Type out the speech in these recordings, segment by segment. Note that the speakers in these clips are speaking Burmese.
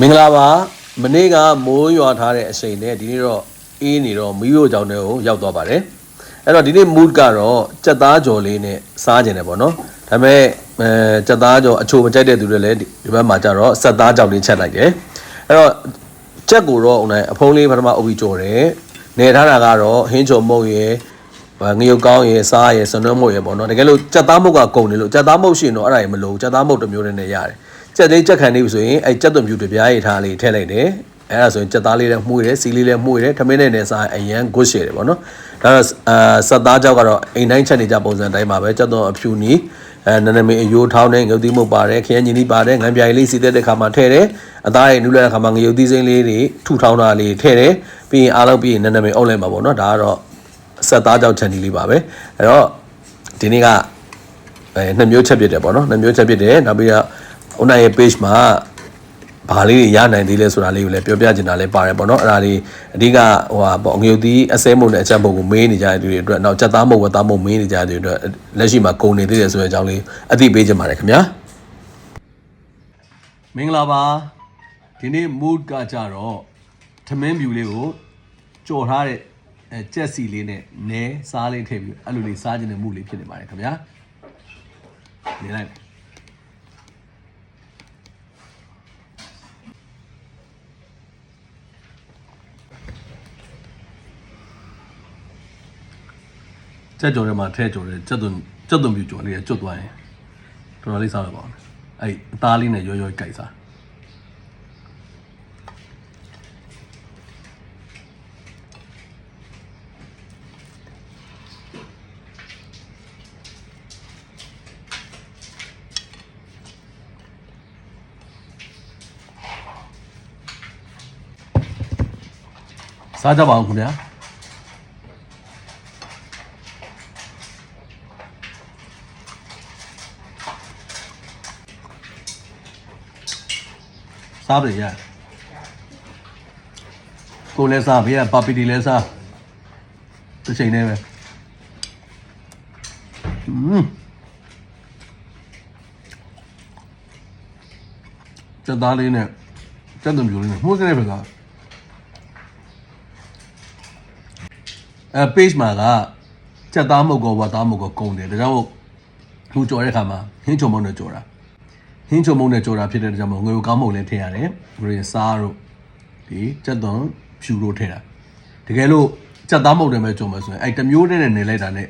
မင်္ဂလာပါမနေ့ကမိုးရွာထားတဲ့အချိန်နဲ့ဒီနေ့တော့အေးနေတော့မီးရိုကြောင်တွေကိုရောက်သွားပါတယ်အဲ့တော့ဒီနေ့ mood ကတော့ကြက်သားကြော်လေးနဲ့စားကြတယ်ပေါ့နော်ဒါပေမဲ့အဲကြက်သားကြော်အချိုမကြိုက်တဲ့သူတွေလည်းဒီဘက်မှာကျတော့ဆက်သားကြောင်လေးချက်လိုက်တယ်အဲ့တော့ကြက်ကိုတော့ဟိုနဲ့အဖုံးလေးပထမအုပ်ပြီးကြော်တယ်နေထားတာကတော့ဟင်းချုံမုတ်ရယ်ငရုတ်ကောင်းရယ်စားရယ်စနွှဲမုတ်ရယ်ပေါ့နော်တကယ်လို့ကြက်သားမုတ်ကကုန်နေလို့ကြက်သားမုတ်ရှင်တော့အဲ့ဒါကြီးမလို့ကြက်သားမုတ်တစ်မျိုးနဲ့ရတယ် ကြက်သေးကြက်ခံနေပြီဆိုရင်အဲကြက်သွန်ပြူတပြားရထားလေးထည့်လိုက်တယ်အဲဒါဆိုရင်ကြက်သားလေးလည်းမှုရတယ်စီလေးလည်းမှုရတယ်ထမင်းနဲ့နဲ့စားအရန်ဂွတ်ရှည်တယ်ပေါ့နော်ဒါတော့အာဆက်သားကြောက်ကတော့အိမ်တိုင်းချက်နေကြပုံစံတိုင်းပါပဲကြက်သွန်အဖြူနီအဲနနမေအယိုးထောင်းတဲ့ငုတ်သီးမှုတ်ပါတယ်ခရမ်းညီနီးပါတယ်ငံပြိုင်လေးစီတဲ့တဲ့ခါမှာထည့်တယ်အသားရည်နူးလိုက်တဲ့ခါမှာငရုတ်သီးစိမ်းလေးတွေထူထောင်းတာလေးထည့်တယ်ပြီးရင်အားလုံးပြီးရင်နနမေအုပ်လိုက်မှာပေါ့နော်ဒါကတော့ဆက်သားကြောက်ချန်ဒီလေးပါပဲအဲတော့ဒီနေ့ကအဲနှစ်မျိုးချက်ဖြစ်တယ်ပေါ့နော်နှစ်မျိုးချက်ဖြစ်တယ်နောက်ပြီးတော့ အုံနိုင်ရဲ့ page မှာဘာလေးတွေရနိုင်သေးလဲဆိုတာလေးကိုလည်းပြောပြချင်တာလည်းပါတယ်ပေါ့နော်အဲ့ဒါလေးအဓိကဟိုဟာပေါ့ငရုတ်သီးအစဲမုံနဲ့အချက်မုံကိုမေးနေကြတဲ့သူတွေအတွက်နောက်ချက်သားမုံဝတ်သားမုံမေးနေကြတဲ့သူတွေအတွက်လက်ရှိမှာကုန်နေသေးတယ်ဆိုတဲ့အကြောင်းလေးအသိပေးချင်ပါတယ်ခင်ဗျာမင်္ဂလာပါဒီနေ့ mood ကကြတော့ထမင်းဖြူလေးကိုကြော်ထားတဲ့အဲကြက်စီလေးနဲ့နဲစားလေးထည့်ပြီးအဲ့လိုလေးစားခြင်းတဲ့ mood လေးဖြစ်နေပါတယ်ခင်ဗျာနေလိုက် ကြက်ကြော်ထဲမှာထဲကြော်တယ်ကြက်သွန်ကြက်သွန်ပြူကြော်လေးကကျွတ်သွားရင်တော်တော်လေးစားရပါအောင်အဲ့အသားလေးနဲ့ရောရောကြိုက်စားစားကြပါအောင်ခင်ဗျာ စားပြီရကိုလည်းစားဘေးကပါပီတီလည်းစားတစ်ချိန်တည်းပဲอืมစက်သားလေးနဲ့စက်သွန်ပြူလေးနဲ့မှုကနေပဲလားအဲ page မှာကစက်သားမုတ်ကောဝတ်သားမုတ်ကောကုန်တယ်ဒါကြောင့်မို့လူကြော်တဲ့ခါမှာဟင်းချုံမုံနဲ့ကြော်တာ ဟင်းချုံမုံနဲ့ကြော်တာဖြစ်တဲ့အတွက်ကြောင့်မို့ငွေကောင်းမုံလည်းထည့်ရတယ်ဘယ်လိုစားတို့ဒီစက်သွန်ဖြူတို့ထည့်တာတကယ်လို့စက်သားမုတ်နဲ့ပဲကြော်မယ်ဆိုရင်အဲတစ်မျိုးတည်းနဲ့နေလိုက်တာနဲ့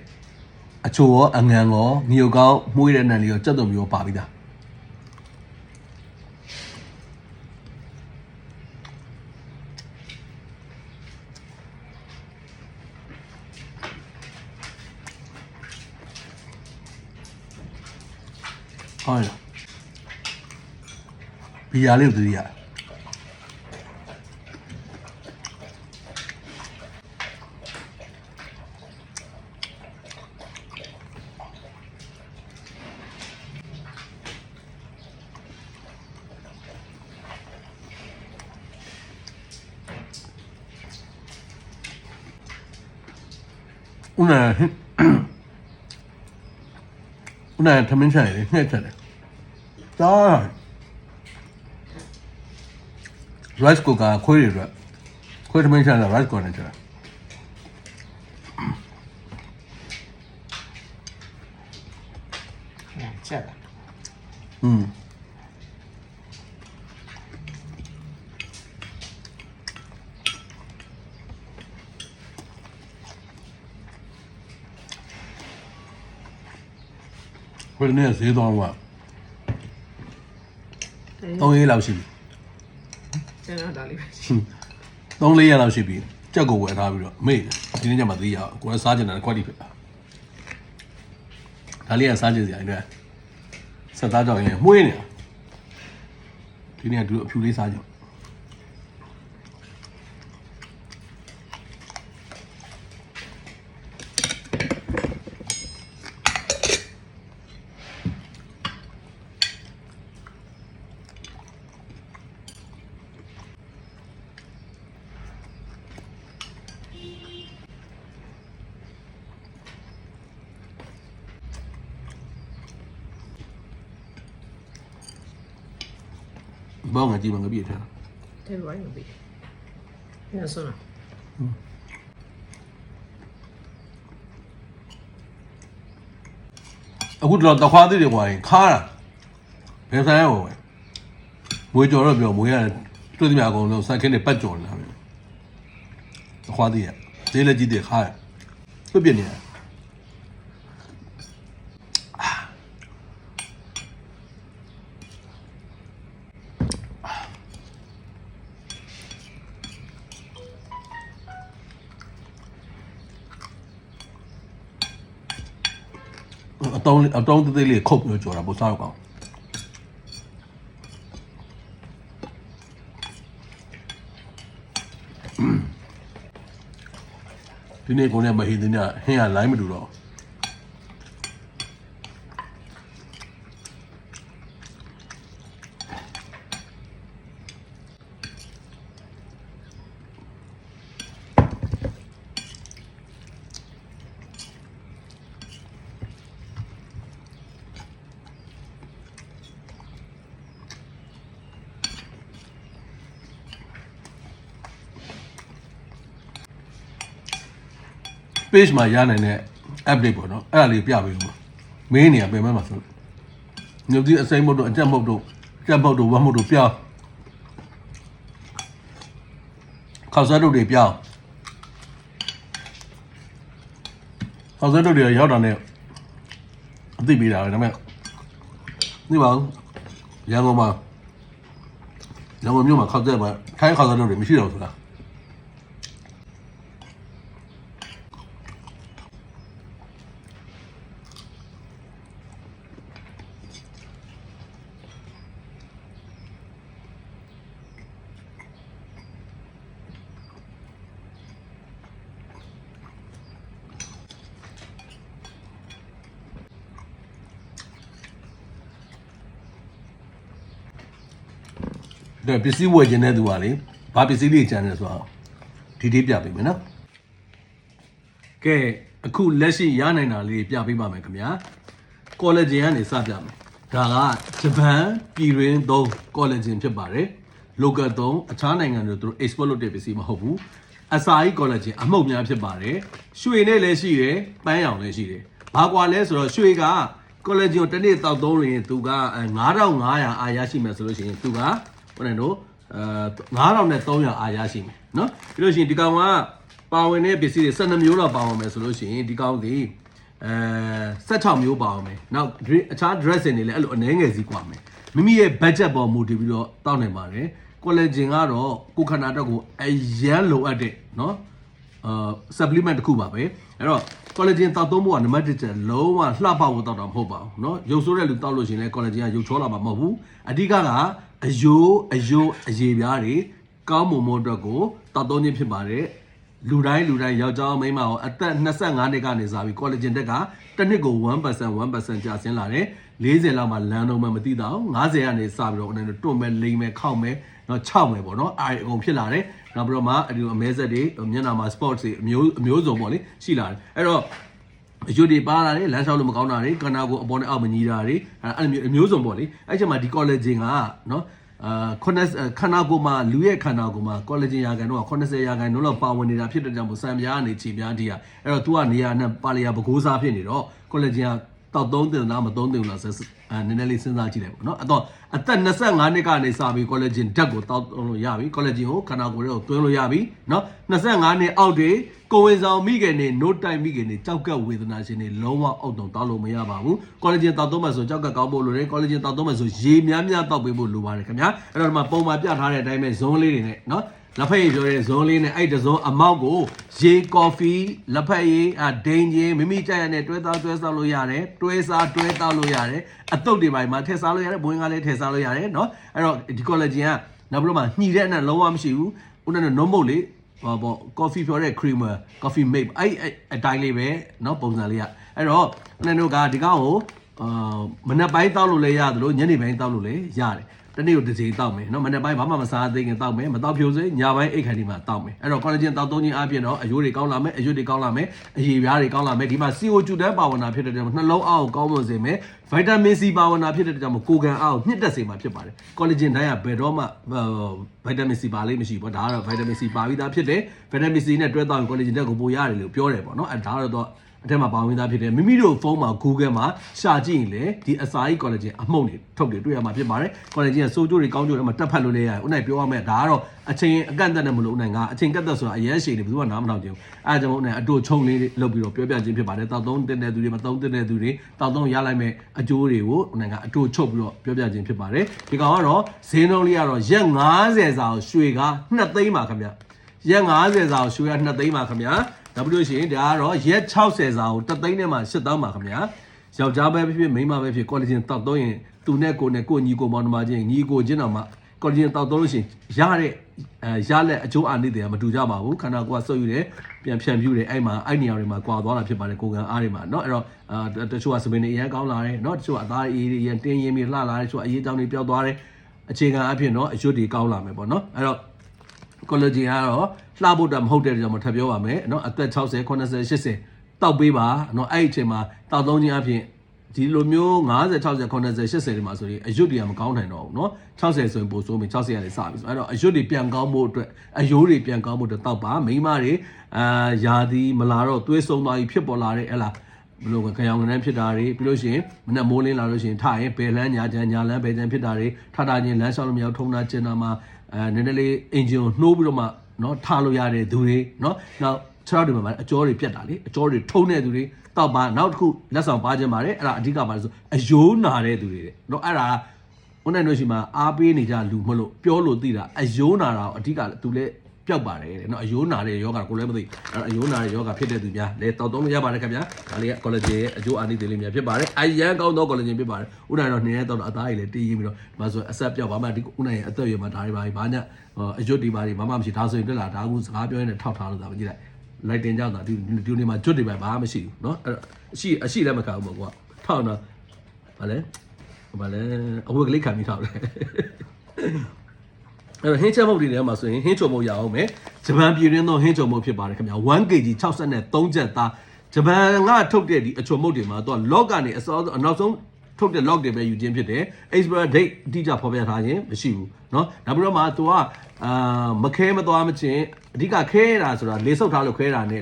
အချိုရောအငံရောငီယိုကောင်းမှုရတဲ့နံလေးရောစက်သွန်မျိုးပါပြီးသားဟုတ်လား ဘီယာလေးကိုသတိရတယ် una una también sale ne rice cooker ခွေးတွေအတွက်ခွေးသမင်းချမ်းတာ rice cooker နဲ့ချတာချက်လာอืมခွေးနဲ့ဈေးတော်က3ရေးလောက်ရှိပြီ ကျန်တော့ဒါလေးပဲ3 4ရက်လောက်ရှိပြီကြက်ကိုဝယ်ထားပြီးတော့မေ့ဒီနေ့ကျမှသိရအောင်ကိုယ်ကစားကျင်တာခွက်တိဖြစ်တာဒါလေးကစားကျင်စရာအဲ့ဆက်သားကြောင်ရင်မှုေးနေတာဒီနေ့ကဒီလိုအဖြူလေးစားကြည့်ဘောင်းငါ ကြည့်မငါပြည့်ထားထဲဝိုင်းမပြီးညဆွမ်းလားအခုတော့တခွားသေးတယ်ကွာရင်ခါတာဘယ်ဆိုင်ရောပဲမွေးကြော်တော့ပြောမွေးရတယ်တွေ့သမျှအကုန်လုံးစိုက်ခင်းတွေပတ်ကြော်နေတာပဲတခွားသေးရဈေးလက်ကြီးတွေခါရပြပြနေတယ် တောင်းအတောင်းသေးသေးလေးခုတ်မျိုးကြော်တာပိုစားတော့ကောင်းဒီနေ့ကိုနဲ့မဟင်းတင်ညဟင်းရလိုင်းမတူတော့ page မှာရနိုင်တဲ့ update ပေါ့နော်အဲ့ဒါလေးပြပေးဦးပါမင်းနေရပြင်မဲ့မှာဆိုညုပ်ဒီအစိမ်းမုတ်တို့အကြက်မုတ်တို့ကြက်မုတ်တို့ဝမ်းမုတ်တို့ပြောင်းခောက်စားတို့တွေပြောင်းခောက်စားတို့တွေရောက်တာနဲ့အသိပေးတာပဲဒါပေမဲ့ဒီပါဦးရန်ကုန်မှာရန်ကုန်မြို့မှာခောက်စားမှာထိုင်းခောက်စားတို့တွေမရှိတော့ဘူးဆို ပစ္စည်းဝယ်ခြင်းတဲ့သူကလေဘာပစ္စည်းလေးကြံတယ်ဆိုတော့ဒီတေးပြပေးမယ်နော်ကဲအခုလက်ရှိရနိုင်တာလေးပြပေးပါမယ်ခင်ဗျာကောလာဂျင်ကနေစပြမယ်ဒါကဂျပန်ပြည်တွင်းသုံးကောလာဂျင်ဖြစ်ပါတယ် local သုံးအခြားနိုင်ငံတွေသူတို့ export လုပ်တဲ့ပစ္စည်းမဟုတ်ဘူးအစာကြီးကောလာဂျင်အမှုတ်များဖြစ်ပါတယ်ရွှေနဲ့လည်းရှိတယ်ပန်းရောင်လည်းရှိတယ်ဘာကွာလဲဆိုတော့ရွှေကကောလာဂျင်ကိုတစ်နေ့တောက်သုံးရင်သူက9500အာရရှိမယ်ဆိုလို့ရှိရင်သူက ဟိုနေတို့အဲ9000နဲ့300အာရရှိမယ်เนาะပြီးလို့ရှိရင်ဒီကောင်ကပါဝင်တဲ့ပစ္စည်းတွေ12မျိုးတော့ပါဝင်မယ်ဆိုလို့ရှိရင်ဒီကောင်ဒီအဲ16မျိုးပါဝင်မယ်နောက် dress- အခြား dress တွေလည်းအဲ့လိုအနှဲငယ်စီกว่าမယ်မိမိရဲ့ budget ပေါ်မူတည်ပြီးတော့တောက်နိုင်ပါတယ် collagen ကတော့ကိုယ်ခန္ဓာအတွက်ကိုအရန်လိုအပ်တဲ့เนาะအာ supplement တစ်ခုပါပဲ အဲ့တော့ collagen တောက်သုံးဖို့ကနံပါတ်1ချက်လုံးဝလှပဖို့တောက်တာမဟုတ်ပါဘူးเนาะရုပ်ဆိုးတဲ့လူတောက်လို့ရှိရင်လည်း collagen ကရုပ်ချောလာမှာမဟုတ်ဘူးအဓိကကအယိုးအယိုးအရေပြားတွေကောင်းမွန်မှုအတွက်ကိုတောက်သုံးခြင်းဖြစ်ပါတယ်လူတိုင်းလူတိုင်းယောက်ျားမိန်းမရောအသက်25နှစ်ကနေစပြီး collagen တက်ကတစ်နှစ်ကို1% 1%ကျဆင်းလာတယ်40လောက်မှလမ်းတော့မှမသိတော့50ကနေစပြီးတော့အဲ့ဒါတွန့်မဲ့လိမ့်မဲ့ခောက်မဲ့တော့6မယ်ပေါ့နော်အားအကုန်ဖြစ်လာတယ် နောက်ပြီးတော့မှအဲ့ဒီအမဲဆက်တွေမျက်နှာမှာ sports တွေအမျိုးအမျိုးစုံပေါ့လေရှိလာတယ်အဲ့တော့အရွတ်တွေပါလာတယ်လမ်းလျှောက်လို့မကောင်းတာတွေကနာကိုအပေါ်နဲ့အောက်မညီတာတွေအဲ့အဲ့လိုမျိုးအမျိုးစုံပေါ့လေအဲ့ချက်မှာဒီ collagen ကနော်အာခုနစ်ခန္ဓာကိုယ်မှာလူရဲ့ခန္ဓာကိုယ်မှာ collagen ရာခိုင်နှုန်းက80ရာခိုင်နှုန်းလောက်ပါဝင်နေတာဖြစ်တဲ့ကြောင့်မို့စံပြားကနေခြေပြားတိရအဲ့တော့ तू ကနေရာနဲ့ပါလျာပကိုးစားဖြစ်နေတော့ collagen က တောက်သုံးတင်လားမသုံးတင်ဘူးလားဆက်အဲနည်းနည်းလေးစဉ်းစားကြည့်လိုက်ပေါ့နော်အဲ့တော့အသက်25နှစ်ကနေစပြီး collagen ဓာတ်ကိုတောက်သုံးလို့ရပြီ collagen ကိုခန္ဓာကိုယ်ထဲကိုသွင်းလို့ရပြီနော်25နှစ်အောက်တွေကိုယ်ဝင်ဆောင်မိခင်နေ no time မိခင်နေကြောက်ကက်ဝေဒနာရှင်နေလုံးဝအောက်တုံတောက်လို့မရပါဘူး collagen တောက်သုံးမှဆိုကြောက်ကက်ကောင်းဖို့လိုတယ် collagen တောက်သုံးမှဆိုရေများများတောက်ပေးဖို့လိုပါတယ်ခင်ဗျာအဲ့တော့ဒီမှာပုံမှန်ပြထားတဲ့အတိုင်းပဲဇုံးလေးတွေနဲ့နော် လက်ဖက်ရည်ပြောတဲ့ဇုံးလေးနဲ့အဲ့တဇုံးအမောက်ကိုရေကော်ဖီလက်ဖက်ရည်အဒိန်ချင်းမိမိကြိုက်ရတဲ့တွဲသားတွဲစားလို့ရတယ်တွဲစားတွဲတောက်လို့ရတယ်အတုပ်တွေပိုင်းမှာထည့်စားလို့ရတယ်ဘွင်းကလည်းထည့်စားလို့ရတယ်နော်အဲ့တော့ဒီ collagen ကနောက်ပြီးတော့မှညှိတဲ့အနက်လုံးဝမရှိဘူးဦးနဲ့နုံမုတ်လေးဟောပေါ့ coffee ပြောတဲ့ creamer coffee mate အဲ့အဲ့အတိုင်းလေးပဲเนาะပုံစံလေးကအဲ့တော့ဦးနဲ့တို့ကဒီကောင်ကို အာမနက်ပိုင်းတောက်လို့လည်းရတယ်လို့ညနေပိုင်းတောက်လို့လည်းရတယ်တနေ့ကိုတစ်ချိန်တောက်မယ်နော်မနေ့ပိုင်းဘာမှမစားသေးခင်တောက်မယ်မတောက်ဖြိုစေညပိုင်းအိတ်ခမ်းဒီမှာတောက်မယ်အဲ့တော့ collagen တောက်သုံးခြင်းအပြင်တော့အယိုးတွေကောင်းလာမယ်အယွတ်တွေကောင်းလာမယ်အရည်ပြားတွေကောင်းလာမယ်ဒီမှာ CO2 တန်းပါဝင်တာဖြစ်တဲ့ကြောင့်နှလုံးအောက်ကိုကောင်းမွန်စေမယ်ဗိုက်တာမင် C ပါဝင်တာဖြစ်တဲ့ကြောင့်ကိုယ်ခံအားကိုညှစ်တက်စေမှာဖြစ်ပါတယ် collagen တိုင်းကဘယ်တော့မှဗိုက်တာမင် C ပါလိမ့်မရှိဘူးဒါကတော့ဗိုက်တာမင် C ပါပြီးသားဖြစ်တယ်ဗိုက်တာမင် C နဲ့တွဲတောက်ရင် collagen တက်ကိုပိုရတယ်လို့ပြောတယ်ပေါ့နော်အဲဒါကတော့ အထက်မှာပါဝင်သားဖြစ်တယ်မိမိတို့ဖုန်းမှာ Google မှာရှာကြည့်ရင်လေဒီအစာကြီး collagen အမှုန့်တွေထုတ်တွေတွေ့ရမှာဖြစ်ပါတယ် collagen ကစိုးကျိုးတွေကောင်းကျိုးတွေမှာတက်ဖတ်လို့လည်းရတယ်ဥနိုင်ပြောရမယ်ဒါကတော့အချိန်အကန့်အသတ်နဲ့မလို့ဥနိုင်ကအချိန်ကန့်သက်ဆိုတာအရင်ရှိနေဘယ်သူမှနားမထောင်ကြဘူးအဲဒါကြောင့်ဥနိုင်အတူချုံလေးလုပ်ပြီးတော့ပြောပြခြင်းဖြစ်ပါတယ်တောက်သုံးတင်တဲ့သူတွေမသုံးတင်တဲ့သူတွေတောက်သုံးရလိုက်မဲ့အကျိုးတွေကိုဥနိုင်ကအတူချုပ်ပြီးတော့ပြောပြခြင်းဖြစ်ပါတယ်ဒီကောင်ကတော့ဈေးနှုန်းလေးကတော့ရက်90စာကိုရွှေက2သိန်းပါခင်ဗျရက်90စာကိုရွှေက2သိန်းပါခင်ဗျ နောက်ပြီးလို့ရှိရင်ဒါကတော့ရက်60စာကို3သိန်းနဲ့မှ8တောင်းပါခင်ဗျယောက်ျားပဲဖြစ်ဖြစ်မိန်းမပဲဖြစ် collagen တောက်သုံးရင်သူနဲ့ကိုယ်နဲ့ကိုယ်ညီကိုမောင်နှမချင်းညီကိုချင်းတော်မှာ collagen တောက်သုံးလို့ရှိရင်ရတဲ့အဲရလက်အကျိုးအာနိသင်ကမတူကြပါဘူးခန္ဓာကိုယ်ကဆုပ်ယူတယ်ပြန်ဖြန့်ဖြူးတယ်အဲ့မှာအဲ့နေရာတွေမှာကွာသွားတာဖြစ်ပါတယ်ကိုယ်ကံအားတွေမှာเนาะအဲ့တော့အာတချို့ကစပင်းတွေအရင်ကောင်းလာတယ်เนาะတချို့ကအသားအေးတွေအရင်တင်းရင်းပြီးလှလာတယ်တချို့အရေးကြောင်းတွေပျောက်သွားတယ်အခြေခံအဖြစ်เนาะအရွတ်တွေကောင်းလာမယ်ပေါ့เนาะအဲ့တော့ collagen ကတော့ လှဖို့တာမဟုတ်တဲ့ကြောင့်မထပ်ပြောပါမယ်เนาะအသက်60 80 80တောက်ပေးပါเนาะအဲ့ဒီအချိန်မှာတောက်သုံးခြင်းအဖြစ်ဒီလိုမျိုး50 60 80 80တွေမှာဆိုရင်အရွတ်တွေကမကောင်းနိုင်တော့ဘူးเนาะ60ဆိုရင်ပိုဆိုးပြီ60ရတယ်စပြီဆိုအဲ့တော့အရွတ်တွေပြန်ကောင်းဖို့အတွက်အယိုးတွေပြန်ကောင်းဖို့အတွက်တောက်ပါမိန်းမတွေအာယာဒီမလာတော့သွေးဆုံးသွားပြီဖြစ်ပေါ်လာတဲ့ဟဲ့လားဘလို့ကကြောင်ကနန်းဖြစ်တာတွေပြီးလို့ရှိရင်မနဲ့မိုးလင်းလာလို့ရှိရင်ထရင်ဘယ်လန်းညာချမ်းညာလန်းဘယ်ချမ်းဖြစ်တာတွေထတာချင်းလမ်းလျှောက်လို့မရထုံတာကျင်တာမှာအဲနည်းနည်းလေးအင်ဂျင်ကိုနှိုးပြီးတော့မှ နော်ထားလို့ရတဲ့သူတွေနော်နောက်ခြေထောက်တွေမှာအကျော်တွေပြတ်တာလေအကျော်တွေထုံတဲ့သူတွေတောက်ပါနောက်တစ်ခုလက်ဆောင်ပါခြင်းပါတယ်အဲ့ဒါအဓိကပါဆိုအယိုးနာတဲ့သူတွေတဲ့နော်အဲ့ဒါဝန်နိုင်တို့ရှိမှာအားပေးနေကြလူမလို့ပြောလို့သိတာအယိုးနာတာအဓိကသူလည်း ပျောက်ပါတယ်တဲ့เนาะအယိုးနာတဲ့ယောဂကိုလည်းမသိအဲ့အယိုးနာတဲ့ယောဂဖြစ်တဲ့သူများလဲတောက်တော့လို့ရပါတယ်ခင်ဗျာဒါလေးက collagen ရဲ့အကျိုးအာနိသင်လေးများဖြစ်ပါတယ်အရန်ကောင်းသော collagen ဖြစ်ပါတယ်ဦးနိုင်တော့နေရတော့အသားကြီးလည်းတီးရင်ပြီးတော့ဒီမှာဆိုအဆက်ပြောက်ပါမှဒီဦးနိုင်ရဲ့အသက်အရွယ်မှာဒါတွေပါဘာညာအယွတ်ဒီပါတွေဘာမှမရှိဒါဆိုရင်တက်လာဒါကူစကားပြောရင်ထောက်ထားလို့သာမကြည့်လိုက်လိုက်တင်ကြောက်တာဒီဒီနေ့မှာကျွတ်တွေပဲဘာမှမရှိဘူးเนาะအဲ့အရှိအရှိလည်းမကဘူးပေါ့ကွာထောက်တော့ဗာလဲဗာလဲအဝတ်ကလေးခံပြီးထောက်တယ်အဲ့တော့ ဟင်းချက်မုတ်တွေထဲမှာဆိုရင်ဟင်းချုံမုတ်ရအောင်မယ်ဂျပန်ပြည်တွင်းသောဟင်းချုံမုတ်ဖြစ်ပါတယ်ခင်ဗျာ 1kg 63ချက်သားဂျပန်ကထုတ်တဲ့ဒီအချုံမုတ်တွေမှာတော့ log ကနေအစောအနောက်ဆုံးထုတ်တဲ့ log တွေပဲယူခြင်းဖြစ်တယ် expire date အတိအကျဖော်ပြထားခြင်းမရှိဘူးเนาะနောက်ပြီးတော့မှ तू က အာမခဲမသွားမချင်းအဓိကခဲတာဆိုတာလေးဆုပ်ထားလို့ခဲတာ ਨੇ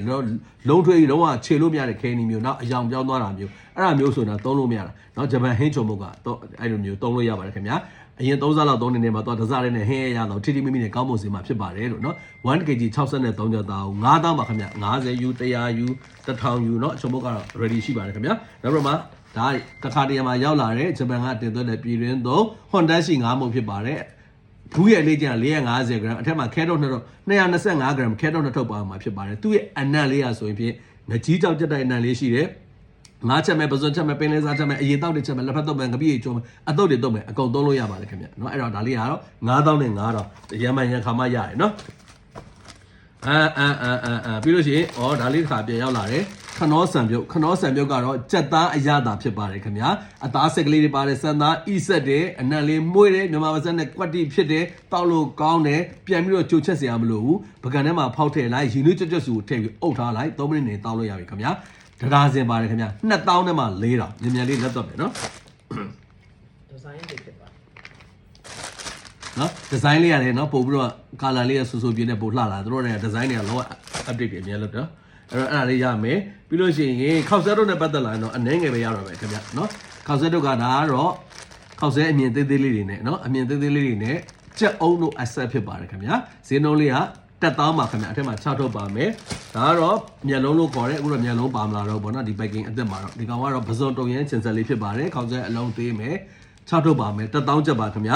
လုံးထွေးကြီးလုံးဝခြေလို့မရတဲ့ခဲနီမျိုးနောက်အယောင်ပြောင်းသွားတာမျိုးအဲ့ဒါမျိုးဆိုတာသုံးလို့မရတာเนาะဂျပန်ဟင်းချုံမုတ်ကတော့အဲ့လိုမျိုးသုံးလို့ရပါတယ်ခင်ဗျာအရင်3စားလောက်သုံးနေနေမှာတော့တစားလေးနဲ့ဟင်းရရတော့ထိထိမိမိနဲ့ကောင်းမွန်စေမှာဖြစ်ပါတယ်လို့เนาะ 1kg 63ကျပ်သားကို9တောင်းပါခင်ဗျ90 U 100 U 1000 U เนาะအချုံမုတ်ကတော့ ready ရှိပါတယ်ခင်ဗျာနောက်ပြီးမှဒါတခါတရံမှာရောက်လာတဲ့ဂျပန်ကတင်သွင်းတဲ့ပြည်တွင်းသုံး Honda ရှိ9မှုဖြစ်ပါတယ် ဘူးရဲ့လေးကျန်450 gram အထက်မှာခဲတော့နှစ်တော့225 gram ခဲတော့နှစ်ထုပ်ပါမှာဖြစ်ပါတယ်သူ့ရဲ့အနံ့လေးရဆိုရင်ဖြင့်ငကြီးကြောက်ကြက်တဲ့အနံ့လေးရှိတယ်ငါးချက်မဲ့ပစွန်ချက်မဲ့ပင်လေးစားချက်မဲ့အရင်တောက်တဲ့ချက်မဲ့လက်ဖက်တော့မဲ့ငပိရေကျုံမဲ့အတုတ်တွေတုတ်မဲ့အကုန်သုံးလို့ရပါတယ်ခင်ဗျเนาะအဲ့တော့ဒါလေးကတော့9000နဲ့9000ရမ်းမှန်ရန်ခါမှရတယ်เนาะအာအာအာအာအာပြီးလို့ရှိရင်ဩဒါလေးတစ်ခါပြန်ရောက်လာတယ် ခနောဆံပြုတ်ခနောဆံပြုတ်ကတော့ကြက်သားအရသာဖြစ်ပါတယ်ခင်ဗျာအသားဆက်ကလေးတွေပါတယ်စံသားဤဆက်တယ်အနံ့လေးမွေးတယ်မြန်မာပါစက်နဲ့ကွက်တိဖြစ်တယ်တောက်လို့ကောင်းတယ်ပြန်ပြီးတော့ကြိုချက်စရာမလိုဘူးပကံထဲမှာဖောက်ထည့်လိုက်ရင်းနှီးကြွကြွစုကိုထည့်ပြီးအုပ်ထားလိုက်3မိနစ်နေတောက်လို့ရပြီခင်ဗျာတဒါစင်ပါတယ်ခင်ဗျာ2000နဲ့မှ4000မြန်မြန်လေးလက်တော့မယ်နော်ဒီဇိုင်းတွေဖြစ်ပါတယ်နော်ဒီဇိုင်းလေးရတယ်နော်ပို့ပြီးတော့ကာလာလေးရဆူဆူပြင်းနဲ့ပို့လှလာသူတို့တွေကဒီဇိုင်းတွေကလော update တွေအများလို့တော့ အဲ့တော့အဲ့ဒါလေးရမယ်ပြီးလို့ရှိရင်ခောက်ဆဲတို့နဲ့ပတ်သက်လာရင်တော့အနှဲငယ်ပဲရတော့ပဲခင်ဗျနော်ခောက်ဆဲတို့ကဒါကတော့ခောက်ဆဲအမြင်သေးသေးလေးတွေနဲ့နော်အမြင်သေးသေးလေးတွေနဲ့ကြက်အုံတို့အဆက်ဖြစ်ပါတယ်ခင်ဗျဈေးနှုန်းလေးကတက်သားမှာခင်ဗျအထက်မှာချထုတ်ပါမယ်ဒါကတော့မျက်လုံးလို့ခေါ်တယ်အခုတော့မျက်လုံးပါမလာတော့ဘောနော်ဒီ packing အသက်မှာတော့ဒီကောင်ကတော့ပစုံတုံရန်ချင်ဆက်လေးဖြစ်ပါတယ်ခောက်ဆဲအလုံးသေးမယ်ချထုတ်ပါမယ်တက်တောင်းချက်ပါခင်ဗျ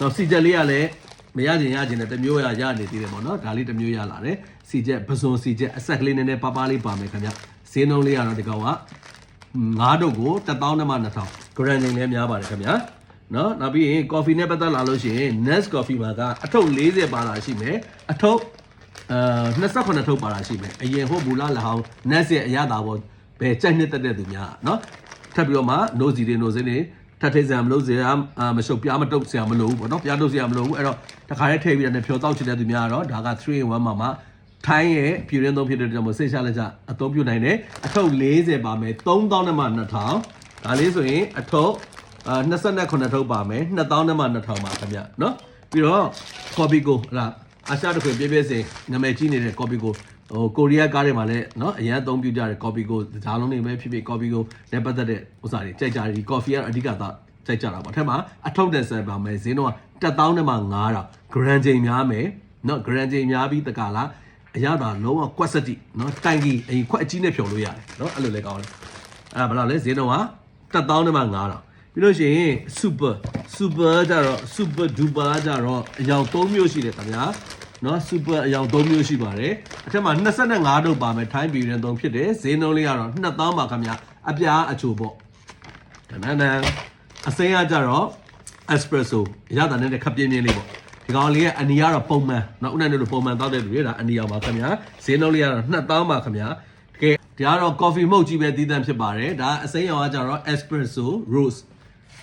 တော့စီချက်လေးကလည်းမရခြင်းရခြင်းနဲ့တစ်မျိုးရရနေသေးတယ်ပေါ့နော်ဒါလေးတစ်မျိုးရလာတယ် စီချက်ပစွန်စီချက်အဆက်ကလေးနည်းနည်းပါးပါးလေးပါမယ်ခင်ဗျဈေးနှုန်းလေးကတော့ဒီကောင်က9တုပ်ကို1000နဲ့မှ2000 grand နေလည်းများပါတယ်ခင်ဗျာနော်နောက်ပြီးရင် coffee နဲ့ပတ်သက်လာလို့ရှိရင် Nest coffee မှာကအထုပ်40ပါလာရှိမယ်အထုပ်အာ28ထုပ်ပါလာရှိမယ်အရင်ဟိုဘူလာလဟောင်း Nest ရဲ့အရသာပေါ်ဘယ်ကြိုက်နှစ်သက်တဲ့သူများနော်ထပ်ပြီးတော့မှ no စီတွေ no စင်းတွေထပ်ထည့်စရာမလိုစရာအာမရှုပ်ပြားမတုပ်စရာမလိုဘူးပေါ့နော်ပြားတုပ်စရာမလိုဘူးအဲ့တော့တခါတည်းထည့်ပြီးတော့ဖြောတောက်ချင်တဲ့သူများကတော့ဒါက3 in 1မှာမှာ ထိုင်းရဲ့ပြည်ရင်းသုံးဖြစ်တဲ့ကြောင့်မို့စိတ်ချလက်ချအသုံးပြုနိုင်တယ်အထုပ်40ပါမယ်3000နဲ့မှ2000ဒါလေးဆိုရင်အထုပ်အာ29ထုပ်ပါမယ်2000နဲ့မှ2000ပါခင်ဗျနော်ပြီးတော့ copy ကိုအဲ့ဒါအရှာတစ်ခွေပြည့်ပြည့်စင်နာမည်ကြီးနေတဲ့ copy ကိုဟိုကိုရီးယားကားတွေမှာလည်းเนาะအရင်အသုံးပြုကြတဲ့ copy ကိုဒါလုံးတွေပဲဖြစ်ဖြစ် copy ကိုနဲ့ပတ်သက်တဲ့ဥစ္စာတွေကြိုက်ကြတယ်ဒီ coffee ကအဓိကသာကြိုက်ကြတာပေါ့အထက်မှာအထုပ်တဲ့ဆက်ပါမယ်ဈေးတော့1000နဲ့မှ9000 grand ချိန်များမယ်เนาะ grand ချိန်များပြီးတကလား အရသာလုံးဝကွက်စတိเนาะတိုင်ကြီးအရင်ခွက်အကြီးနဲ့ဖြုံလို့ရတယ်เนาะအဲ့လိုလဲကောင်းတယ်အဲ့ဒါဘယ်လောက်လဲဈေးတော့1000နဲ့မှ9000ပြီးလို့ရှိရင် super super ကြတော့ super duper ကြတော့အယောင်3မျိုးရှိတယ်ခင်ဗျာနော် super အယောင်3မျိုးရှိပါတယ်အထက်မှာ25တုပ်ပါမယ်ထိုင်းပြည်ရင်3ဖြစ်တယ်ဈေးနှုန်းလေးကတော့2000ပါခင်ဗျာအပြားအချိုပေါ့တနန်းနန်းအစိမ်းကကြတော့ espresso ရတာနဲ့ခပ်ပြင်းပြင်းလေးပေါ့ ဒီကောင်လေးကအနီကတော့ပုံမှန်နော်ဥနိုင်တို့လိုပုံမှန်တောက်တဲ့လူတွေဒါအနီအောင်ပါခင်ဗျာဈေးနှုန်းလေးကတော့2000ပါခင်ဗျာတကယ်ဒါကတော့ coffee မဟုတ်ကြီးပဲတည်တံ့ဖြစ်ပါတယ်ဒါအစိမ်းရောင်ကကြတော့ espresso rose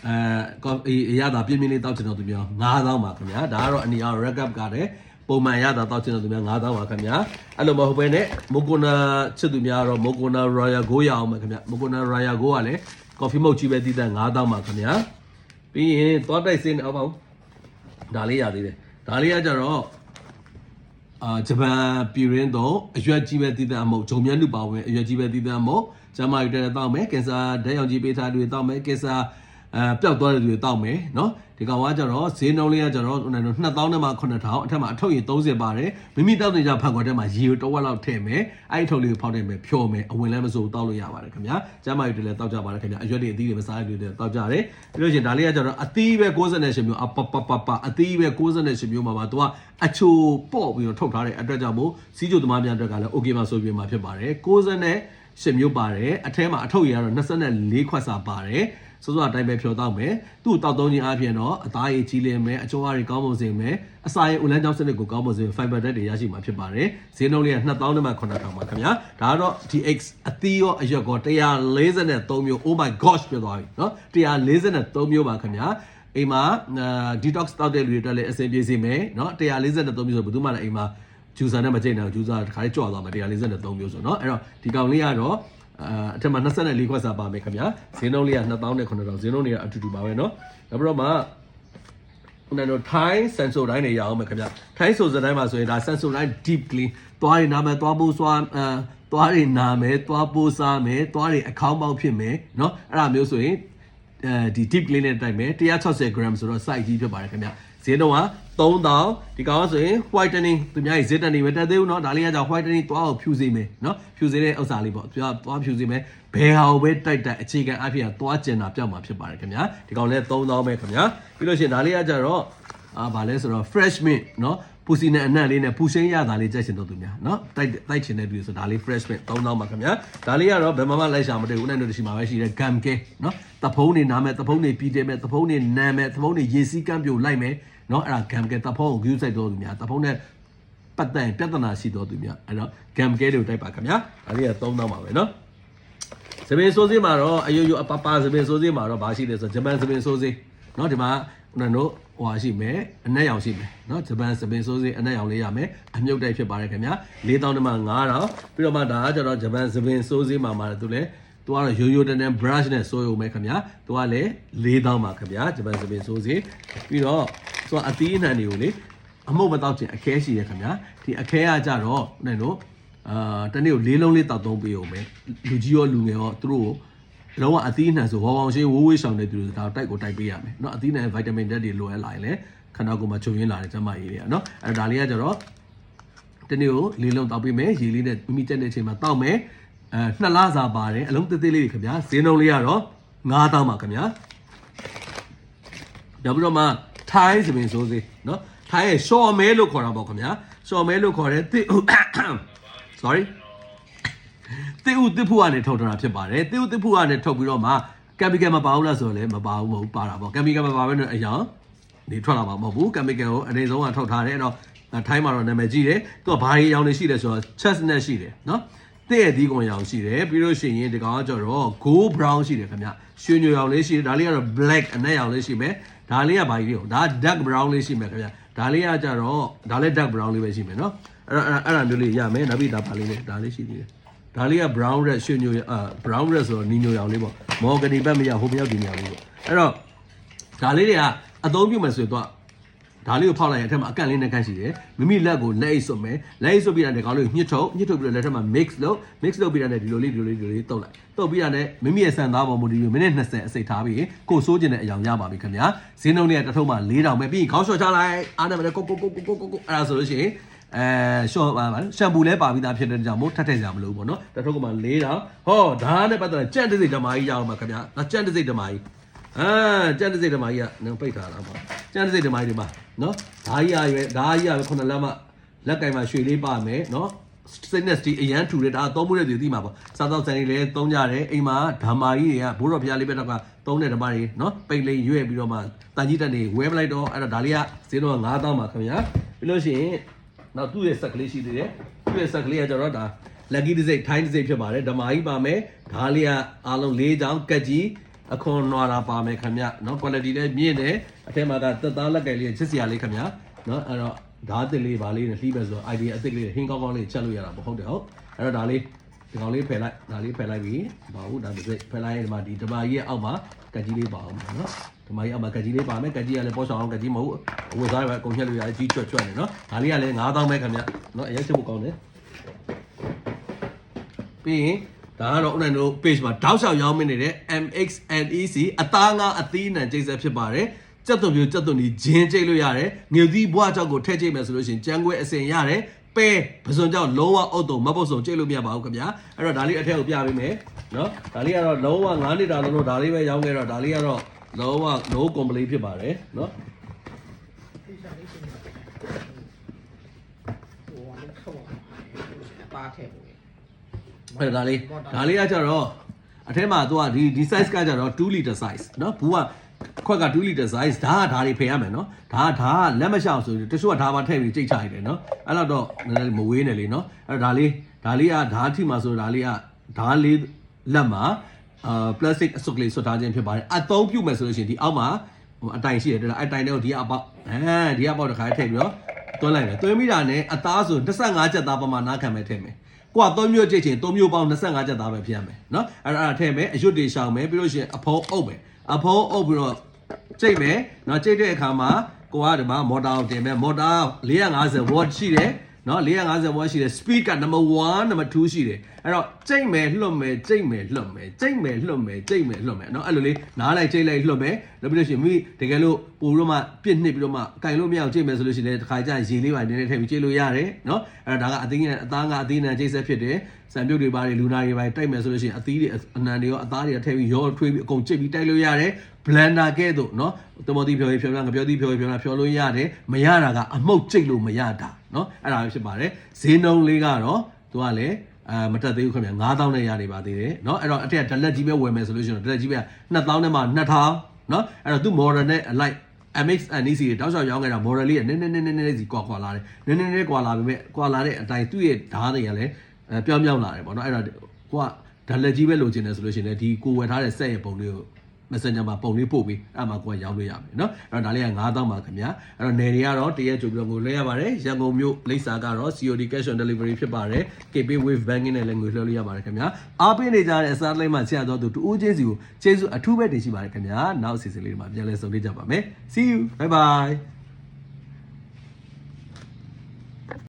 အဲကောအေးရတာပြင်းပြင်းလေးတောက်ချင်တော့သူများ9000ပါခင်ဗျာဒါကတော့အနီအောင် red cup ကတဲ့ပုံမှန်ရတာတောက်ချင်တော့သူများ9000ပါခင်ဗျာအဲ့လိုမဟုတ်ဘဲနဲ့မိုကိုနာချစ်သူများတော့မိုကိုနာ royal go ရအောင်ပါခင်ဗျာမိုကိုနာ royal go ကလည်း coffee မုတ်ကြီးပဲတည်တဲ့9000ပါခင်ဗျာပြီးရင်သွားတိုက်စင်းအောင်ပါဦး ဒါလေးရသေးတယ်ဒါလေးကကြတော့အာဂျပန်ပြည်ရင်းတော့အရွက်ကြီးပဲတည်တဲ့အမုတ်ဂျုံမြတ်လူပါဝင်အရွက်ကြီးပဲတည်တဲ့အမုတ်ကျမယူတဲ့တောက်မယ်ကင်ဆာဓာတ်ရောင်ကြီးပေးထားတွေတောက်မယ်ကင်ဆာ အဲပျောက်သွားတဲ့သူတွေတောက်မယ်နော်ဒီကောင်ကကြတော့ဈေးနှုန်းလေးကကြတော့2000နဲ့မှ9000အထက်မှာအထုပ်ရည်30ပါတယ်မိမိတောက်နေကြဖန်ခွက်ထဲမှာရေတဝက်လောက်ထည့်မယ်အဲ့အထုပ်လေးကိုဖောက်တယ်မယ်ဖြော်မယ်အဝင်လည်းမစိုးတောက်လို့ရပါတယ်ခင်ဗျာကျမ်းမာရေးတွေလည်းတောက်ကြပါတယ်ခင်ဗျာအရွက်တွေအသီးတွေမစားရတွေလည်းတောက်ကြတယ်ပြီးလို့ရှင်ဒါလေးကကြတော့အသီးပဲ68မျိုးအပပပပအသီးပဲ68မျိုးမှာပါသူကအချိုပေါ့ပြီးတော့ထုတ်ထားတဲ့အတွက်ကြောင့်မို့စီးကျိုသမားများအတွက်ကလည်း okay မှာဆိုပြီးမှဖြစ်ပါတယ်60နဲ့8မျိုးပါတယ်အထဲမှာအထုပ်ရည်ကတော့24ခွက်စာပါတယ် စိုးစိုးအတိုင်းပဲဖြောတောက်မယ်သူ့တောက်သုံးခြင်းအပြင်တော့အသားရည်ကြီးလင်းမယ်အချိုးအရည်ကောင်းပုံစံမယ်အစာရည်ဦးလန်းကြောင်းစနစ်ကိုကောင်းပုံစံ fiber ဓာတ်တွေရရှိမှာဖြစ်ပါတယ်ဈေးနှုန်းလေးက2000နဲ့မှ9000ပါခင်ဗျာဒါကတော့ DX အသီးရောအရွက်ကော143မျိုး oh my gosh ပြောသွားပြီเนาะ143မျိုးပါခင်ဗျာအိမ်မှာ detox တောက်တဲ့လူတွေတက်လည်းအဆင်ပြေစေမယ်เนาะ143မျိုးဆိုဘယ်သူမှလည်းအိမ်မှာဂျူဆာနဲ့မကြိတ်နိုင်ဘူးဂျူဆာတစ်ခါလေးကြော့သွားမယ်143မျိုးဆိုเนาะအဲ့တော့ဒီကောင်လေးကတော့ အာအထက်မှာ24ခွက်စာပါမယ်ခင်ဗျာဈေးနှုန်းလေးက2000နဲ့9000ဈေးနှုန်းတွေကအတူတူပါပဲเนาะနောက်ပြီးတော့မှခုနကထိုင်းဆန်ဆိုတိုင်းနေရအောင်မယ်ခင်ဗျထိုင်းဆိုစတိုင်းမှာဆိုရင်ဒါဆန်ဆိုတိုင်း deep clean သွားရနာမယ်သွားပိုးစွာအဲသွားရနာမယ်သွားပိုးစားမယ်သွားရအခေါင်းပေါက်ဖြစ်မယ်เนาะအဲ့ဒါမျိုးဆိုရင်အဲဒီ deep clean နဲ့တိုက်မယ်160 gram ဆိုတော့ size ကြီးဖြစ်ပါတယ်ခင်ဗျ ဈေးနှုန်းက3000ဒီကောင်ကဆိုရင် whitening သူများကြီးဈေးတက်နေပဲတက်သေးဘူးเนาะဒါလေးကကြောင့် whitening သွားကိုဖြူစေမယ်เนาะဖြူစေတဲ့ဥစ္စာလေးပေါ့သူကသွားဖြူစေမယ်ဘယ်ဟာကိုပဲတိုက်တိုက်အခြေခံအဖြစ်ကသွားကျင်တာပြောက်မှာဖြစ်ပါတယ်ခင်ဗျာဒီကောင်လည်း3000ပဲခင်ဗျာပြီးလို့ရှိရင်ဒါလေးကကြတော့အာဗာလဲဆိုတော့ fresh mint เนาะပူစီနဲ့အနံ့လေးနဲ့ပူရှင်းရတာလေးကြိုက်ချင်တော့သူများเนาะတိုက်တိုက်ချင်တဲ့သူဆိုဒါလေး fresh mint 3000ပါခင်ဗျာဒါလေးကတော့ဘယ်မှာမှလိုက်ရှာမတွေ့ဘူးနိုင်တို့တရှိမှာပဲရှိတယ် gum ကဲเนาะတဖုံးနေနာမယ်တဖုံးနေပြီးတယ်မယ်တဖုံးနေနမ်းမယ်တဖုံးနေရေစီးကမ်းပြိုလိုက်မယ် เนาะအဲ့ဒါ gum ကဲတဖုံးကို view site တော့သူများတဖုံးနဲ့ပတ်သက်ရင်ပြဿနာရှိတော့သူများအဲ့တော့ gum ကဲတွေကိုတိုက်ပါခင်ဗျာဒါလေးက3000ပါပဲเนาะ စပင်ဆိုးစေးမှာတော့အယိုယိုအပပစပင်ဆိုးစေးမှာတော့ဘာရှိလဲဆိုတော့ဂျပန်စပင်ဆိုးစေးเนาะဒီမှာဦးနန်တို့ဟိုဟာရှိမယ်အနက်ရောင်ရှိမယ်เนาะဂျပန်စပင်ဆိုးစေးအနက်ရောင်လေးရမယ်အမြုပ်တိုက်ဖြစ်ပါတယ်ခင်ဗျာ4000နဲ့မှ9000ပြီးတော့မှဒါကကျတော့ဂျပန်စပင်ဆိုးစေးမှာမှာသူလည်းသူကတော့ရိုးရိုးတန်းတန်း brush နဲ့ဆိုးရုံပဲခင်ဗျာသူကလည်း4000ပါခင်ဗျာဂျပန်စပင်ဆိုးစေးပြီးတော့ သူကအသီးအနှံတွေကိုလေအမှုတ်မတော့ချင်အခဲရှိရခင်ဗျာဒီအခဲကကြတော့ဦးနန်တို့ အာတနေ့ကိုလေးလုံးလေးတောက်သုံးပေးအောင်မယ်လူကြီးရောလူငယ်ရောသူတို့ကိုလုံးဝအသီးအနှံဆိုဝေါဝေါရှင်းဝိုးဝေးရှောင်နေသူတွေဒါတိုက်ကိုတိုက်ပေးရမယ်เนาะအသီးအနှံဗိုက်တာမင်ဓာတ်တွေလိုအပ်လာရင်လည်းခန္ဓာကိုယ်မှာချုပ်ရင်းလာတဲ့ကျန်းမာရေးတွေကเนาะအဲဒါလေးကကြတော့တနေ့ကိုလေးလုံးတောက်ပေးမယ်ရေလေးနဲ့မိမိတက်တဲ့အချိန်မှာတောက်မယ်အဲနှစ်လစာပါတယ်အလုံးသေးသေးလေးတွေခင်ဗျာဈေးနှုန်းလေးကတော့9000ပါခင်ဗျာနောက်ပြီးတော့မှ ထိုင်းစပင်စိုးစေးနော်ထိုင်းရဲ့ရှော်မဲလို့ခေါ်တာပေါ့ခင်ဗျာရှော်မဲလို့ခေါ်တဲ့တစ် sorry တစ်ဥတစ်ဖူကနေထုတ်တာဖြစ်ပါတယ်တစ်ဥတစ်ဖူကနေထုတ်ပြီးတော့မှကမ်မီကယ်မပါဘူးလားဆိုတော့လည်းမပါဘူးမဟုတ်ပါတာပေါ့ကမ်မီကယ်မပါဘဲနဲ့အရာနေထွက်လာမှာမဟုတ်ဘူးကမ်မီကယ်ကိုအနေဆုံးကထုတ်ထားတယ်အဲ့တော့ထိုင်းမှာတော့နာမည်ကြီးတယ်သူကဘာတွေရောင်နေရှိတယ်ဆိုတော့ chestnut ရှိတယ်နော်တဲ့ရဲ့ဒီကောင်ရောင်ရှိတယ်ပြီးလို့ရှိရင်ဒီကောင်ကကျတော့ gold brown ရှိတယ်ခင်ဗျရွှေညိုရောင်လေးရှိတယ်ဒါလေးကတော့ black အနက်ရောင်လေးရှိမယ် ဒါလေးကဘာကြီးလဲဒါ dark brown လေးရှိမယ်ခင်ဗျဒါလေးကကျတော့ဒါလည်း dark brown လေးပဲရှိမယ်နော်အဲ့တော့အဲ့ဒါမျိုးလေးရမယ်နောက်ပြီးဒါပါလေးလေဒါလေးရှိသေးတယ်ဒါလေးက brown red ရွှေညိုအာ brown red ဆိုတော့နီညိုရောင်လေးပေါ့မော်ဂနီဘက်မရဟိုမရောက်ဒီနေရာလေးပေါ့အဲ့တော့ဒါလေးတွေကအသုံးပြုမယ်ဆိုတော့ ဒါလေးကိုဖောက်လိုက်ရင်အထက်မှာအကန့်လေးနဲ့ကန့်ရှိတယ်မိမိလက်ကိုလက်အိတ်စွပ်မယ်လက်အိတ်စွပ်ပြီးတာနဲ့ခေါင်းလေးကိုညှစ်ထုတ်ညှစ်ထုတ်ပြီးတော့လက်ထက်မှာ mix လုပ် mix လုပ်ပြီးတာနဲ့ဒီလိုလေးဒီလိုလေးဒီလိုလေးတုပ်လိုက်တုပ်ပြီးတာနဲ့မိမိရဲ့စံသားပေါ်မူတည်ပြီးမိနစ်20အစိတ်ထားပြီးကိုစိုးကျင်တဲ့အယောင်ရပါပြီခင်ဗျာဈေးနှုန်းလေးကတစ်ထုပ်မှာ4000ပဲပြီးရင်ခေါင်းလျှော်ချလိုက်အားနဲ့မလဲကိုကိုကိုကိုကိုကိုကိုအဲ့ဒါဆိုလို့ရှိရင်အဲရှော့ပါပါရှမ်ပူလဲပါပြီးသားဖြစ်တဲ့ကြောင့်မို့ထပ်ထည့်ကြမလို့ပေါ့နော်တစ်ထုပ်ကမှ4000ဟောဒါနဲ့ပတ်သက်တဲ့ကြက်တစ်စိတ်ဓမ္မကြီးရအောင်ပါခင်ဗျာဒါကြက်တစ်စိတ်ဓမ္မကြီး အာကြက်တစ်စိတ်ဓမ္မကြီးကနင်ပိတ်ထားတာပါကြက်တစ်စိတ်ဓမ္မကြီးဒီမှာနော်ဓာကြီးရရွယ်ဓာကြီးရပဲခုနှစ်လက်မလက်ကင်မှာရွှေလေးပါမယ်နော်စိတ်နဲ့စတီအရန်ထူတယ်ဒါသုံးမှုတဲ့သူသိမှာပေါ့စားတော့ဆိုင်လေးလည်းသုံးကြတယ်အိမ်မှာဓမ္မာကြီးတွေကဘိုးတော်ဖျားလေးပဲတော့ကသုံးတဲ့ဓမ္မတွေနော်ပိတ်လေးရွက်ပြီးတော့မှတန်ကြီးတက်နေဝဲပလိုက်တော့အဲ့တော့ဒါလေးကဈေးတော့9000ပါခင်ဗျာပြီးလို့ရှိရင်နောက်သူ့ရဲ့ဆက်ကလေးရှိသေးတယ်သူ့ရဲ့ဆက်ကလေးကကျတော့ဒါ lucky တစ်စိတ် time တစ်စိတ်ဖြစ်ပါတယ်ဓမ္မာကြီးပါမယ်ဓာလေးကအားလုံး၄ချောင်းကက်ကြီး အခွန်နွာလာပါမယ်ခင်ဗျနော် quality လည်းမြင့်တယ်အထက်မှာကသက်သားလက်ကလေးချစ်စရာလေးခင်ဗျနော်အဲ့တော့ဓာတ်သစ်လေးပါလေးနဲ့လှီးမယ်ဆိုတော့ idea အသစ်လေးဟင်းကောင်းကောင်းလေးချက်လို့ရတာပေါ့ဟုတ်တယ်ဟုတ်အဲ့တော့ဒါလေးဒီကောင်လေးဖယ်လိုက်ဒါလေးဖယ်လိုက်ပြီမဟုတ်ဒါတစ်စိဖယ်လိုက်ရင်ဒီမှာဒီတပါကြီးရဲ့အောက်မှာကကြီးလေးပါအောင်ပါနော်တမကြီးအမကကြီးလေးပါမယ်ကကြီးကလည်းပေါ်ဆောင်အောင်ကကြီးမဟုတ်အဝတ်စားပဲအကုန်ဖြတ်လို့ရတယ်ကြီးချွတ်ချွတ်နေနော်ဒါလေးကလည်း9000ပဲခင်ဗျနော်အရင်ချက်ဖို့ကောင်းတယ်ပြီးရင် ဒါကတော့ဦးနိုင်တို့ page မှာတောက်လျှောက်ရောင်းမိနေတဲ့ MXNEC အသားငါအသီးအနှံကျိတ်ဆက်ဖြစ်ပါတယ်ကြက်သွန်ပြိုကြက်သွန်ဒီဂျင်းကျိတ်လို့ရတယ်ငွေသီးဘွားကြောက်ကိုထည့်ကျိတ်မယ်ဆိုလို့ရှိရင်ကြမ်းကွဲအစင်ရတယ်ပဲပစွန်ကြောက်လုံးဝအုတ်တုံမပုတ်စုံကျိတ်လို့မရပါဘူးခင်ဗျာအဲ့တော့ဒါလေးအထက်ကိုပြပေးမယ်နော်ဒါလေးကတော့လုံးဝ9နှစ်တာလုံးလို့ဒါလေးပဲရောင်းခဲ့တော့ဒါလေးကတော့လုံးဝ no complaint ဖြစ်ပါတယ်နော်ဒီစားလေးရှင်းတယ်ဟိုကလည်းထုတ်အောင်အပါထည့်ဖို့ အဲ့ဒါလေးဒါလေးကကြတော့အထဲမှာသူကဒီဒီ size ကကြတော့2 liter size เนาะဘူးကခွက်က2 liter size ဒါကဒါတွေဖယ်ရမယ်เนาะဒါကဒါကလက်မလျှောက်ဆိုရင်တချို့ကဒါပါထည့်ပြီးကြိတ်ချရတယ်เนาะအဲ့တော့တော့နည်းနည်းမဝေးနဲ့လေเนาะအဲ့တော့ဒါလေးဒါလေးကဓာတ်ထိမှာဆိုတော့ဒါလေးကဓာတ်လေးလက်မှာအာ plastic အစုပ်ကလေးဆွတ်ထားခြင်းဖြစ်ပါတယ်အသုံးပြုမယ်ဆိုလို့ရှိရင်ဒီအောက်မှာဟိုအတိုင်ရှိတယ်ဒါအတိုင်တွေကိုဒီအပေါက်အဲဒီအပေါက်တစ်ခါထည့်ပြီးတော့တွန်းလိုက်မယ်တွန်းမိတာနဲ့အသားဆို25ချက်သားပမာဏခံမဲ့ထည့်မယ် ကိုက3မျိုးကြိတ်ချင်3မျိုးပေါင်း25ကျက်သားပဲဖျက်မယ်နော်အဲ့ဒါအဲ့ဒါထည့်မယ်အရွတ်တွေရှောင်မယ်ပြီးလို့ရှိရင်အဖုံးအုပ်မယ်အဖုံးအုပ်ပြီးတော့ကြိတ်မယ်နော်ကြိတ်တဲ့အခါမှာကိုကဒီမှာမော်တာကိုတင်မယ်မော်တာ450 watt ရှိတယ် เนาะ450 watt ရှိတယ် speed က number 1 number 2ရှိတယ်အဲ့တော့ကြိတ်မယ်လွတ်မယ်ကြိတ်မယ်လွတ်မယ်ကြိတ်မယ်လွတ်မယ်ကြိတ်မယ်လွတ်မယ်เนาะအဲ့လိုလေးနားလိုက်ကြိတ်လိုက်လွတ်မယ်နောက်ပြီးလို့ရှိရင်မိတကယ်လို့ပို့တော့မှပြစ်နှစ်ပြီးတော့မှကင်လို့မရအောင်ကြိတ်မယ်ဆိုလို့ရှိရင်လည်းတစ်ခါကျရင်ရေလေးပါနည်းနည်းထည့်ပြီးကြိတ်လို့ရတယ်เนาะအဲ့တော့ဒါကအသိငယ်အသားကအသီးနဲ့ကြိတ်ဆက်ဖြစ်တယ်စံပြုတ်တွေပါတယ်လူနာတွေပါတယ်တိုက်မယ်ဆိုလို့ရှိရင်အသီးတွေအနံတွေရောအသားတွေရောထည့်ပြီးရောထွေးပြီးအကုန်ကြိတ်ပြီးတိုက်လို့ရတယ် blender ကဲ့သို့เนาะတမောတိဖြော်ရဖြော်ရငါပြောတိဖြော်ရဖြော်ရဖြော်လို့ရတယ်မရတာကအမှုတ်ကြိတ်လို့မရတာเนาะအဲ့ဒါပဲဖြစ်ပါတယ်ဈေးနှုန်းလေးကတော့သူကလည်းအဲမတက်သေးဘူးခင်ဗျာ9000နဲ့ရနေပါသေးတယ်เนาะအဲ့တော့အထက်ကဒလက်ကြီးပဲဝယ်မယ်ဆိုလို့ရှိရင်ဒလက်ကြီးပဲ2000နဲ့မှ2000เนาะအဲ့တော့သူ model နဲ့ alike MX and EC တွေတောက်လျှောက်ရောင်းခဲ့တာ model လေးကနည်းနည်းနည်းနည်းနည်းစီကွာကွာလာတယ်နည်းနည်းနည်းကွာလာပေမဲ့ကွာလာတဲ့အတိုင်းသူ့ရဲ့ဓာတ်တွေကလည်းအဲပြောင်းပြောင်းလာတယ်ပေါ့နော်အဲ့တော့ကိုကဓာတ်လက်ကြီးပဲလိုချင်တယ်ဆိုလို့ရှိရင်လည်းဒီကိုဝယ်ထားတဲ့ set ရဲ့ပုံလေးကို messenger မှာပုံလေးပို့ပြီးအဲ့မှာကိုကရောင်းလို့ရမယ်နော်အဲ့တော့ဒါလေးက9000ပါခင်ဗျာအဲ့တော့နယ်တွေကတော့တရက်ကြိုပြီးတော့ငွေလွှဲရပါတယ်ရန်ကုန်မြို့လိပ်စာကတော့ COD cash on delivery ဖြစ်ပါတယ် KP wave banking နဲ့လည်းငွေလွှဲလို့ရပါတယ်ခင်ဗျာအားပေးနေကြတဲ့ satellite မှာဆရာတော်သူတူဦးချင်းစီကိုကျေးဇူးအထူးပဲတင်ရှိပါတယ်ခင်ဗျာနောက်အစီအစဉ်လေးတွေမှာပြန်လည်ဆုံတွေ့ကြပါမယ် see you bye bye